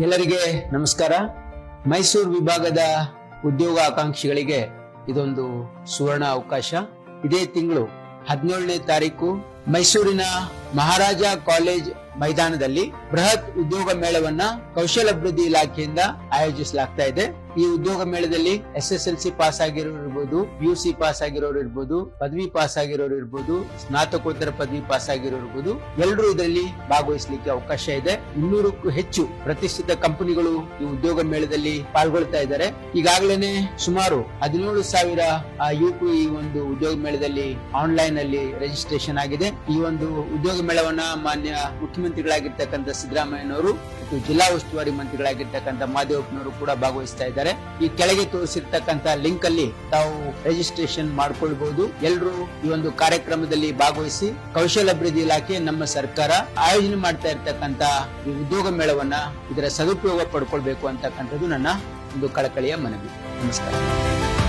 ಎಲ್ಲರಿಗೆ ನಮಸ್ಕಾರ. ಮೈಸೂರು ವಿಭಾಗದ ಉದ್ಯೋಗ ಆಕಾಂಕ್ಷಿಗಳಿಗೆ ಇದೊಂದು ಸುವರ್ಣ ಅವಕಾಶ. ಇದೇ ತಿಂಗಳು ಹದಿನೇಳನೇ ತಾರೀಕು ಮೈಸೂರಿನ ಮಹಾರಾಜ ಕಾಲೇಜ್ ಮೈದಾನದಲ್ಲಿ ಬೃಹತ್ ಉದ್ಯೋಗ ಮೇಳವನ್ನ ಕೌಶಲಾಭಿವೃದ್ಧಿ ಇಲಾಖೆಯಿಂದ ಆಯೋಜಿಸಲಾಗ್ತಾ ಇದೆ. ಈ ಉದ್ಯೋಗ ಮೇಳದಲ್ಲಿ S S L C pass ಆಗಿರೋರು ಇರ್ಬೋದು ಯು ಸಿ ಪಾಸ್ ಆಗಿರೋರು ಇರ್ಬೋದು, ಪದವಿ ಪಾಸ್ ಆಗಿರೋರು ಇರ್ಬೋದು, ಸ್ನಾತಕೋತ್ತರ ಪದವಿ ಪಾಸ್ ಆಗಿರೋರು ಇರ್ಬೋದು. ಎಲ್ಲರೂ ಇದರಲ್ಲಿ ಭಾಗವಹಿಸಲಿಕ್ಕೆ ಅವಕಾಶ ಇದೆ. ಇನ್ನೂರಕ್ಕೂ ಹೆಚ್ಚು ಪ್ರತಿಷ್ಠಿತ ಕಂಪನಿಗಳು ಈ ಉದ್ಯೋಗ ಮೇಳದಲ್ಲಿ ಪಾಲ್ಗೊಳ್ತಾ ಇದ್ದಾರೆ. ಈಗಾಗಲೇ ಸುಮಾರು ಹದಿನೇಳು ಸಾವಿರ ಯುವಕರು ಈ ಒಂದು ಉದ್ಯೋಗ ಮೇಳದಲ್ಲಿ ಆನ್ಲೈನ್ ಅಲ್ಲಿ ರಿಜಿಸ್ಟ್ರೇಷನ್ ಆಗಿದೆ. ಈ ಒಂದು ಉದ್ಯೋಗ ಮೇಳವನ್ನ ಮಾನ್ಯ ಮುಖ್ಯಮಂತ್ರಿಗಳಾಗಿರ್ತಕ್ಕಂಥ ಸಿದ್ದರಾಮಯ್ಯನವರು ಮತ್ತು ಜಿಲ್ಲಾ ಉಸ್ತುವಾರಿ ಮಂತ್ರಿಗಳಾಗಿರ್ತಕ್ಕಂಥ ಮಾದೇವಪ್ಪನವರು ಕೂಡ ಭಾಗವಹಿಸ್ತಾ ಇದ್ದಾರೆ. ಈ ಕೆಳಗೆ ತೋರಿಸಿರ್ತಕ್ಕಂಥ ಲಿಂಕ್ ಅಲ್ಲಿ ತಾವು ರಿಜಿಸ್ಟ್ರೇಷನ್ ಮಾಡ್ಕೊಳ್ಬಹುದು ಎಲ್ಲರೂ ಈ ಒಂದು ಕಾರ್ಯಕ್ರಮದಲ್ಲಿ ಭಾಗವಹಿಸಿ ಕೌಶಲಾಭಿವೃದ್ಧಿ ಇಲಾಖೆ ನಮ್ಮ ಸರ್ಕಾರ ಆಯೋಜನೆ ಮಾಡ್ತಾ ಇರ್ತಕ್ಕಂಥ ಈ ಉದ್ಯೋಗ ಮೇಳವನ್ನ ಇದರ ಸದುಪಯೋಗ ಪಡ್ಕೊಳ್ಬೇಕು ಅಂತಕ್ಕಂಥದ್ದು ನನ್ನ ಒಂದು ಕಳಕಳಿಯ ಮನವಿ. ನಮಸ್ಕಾರ.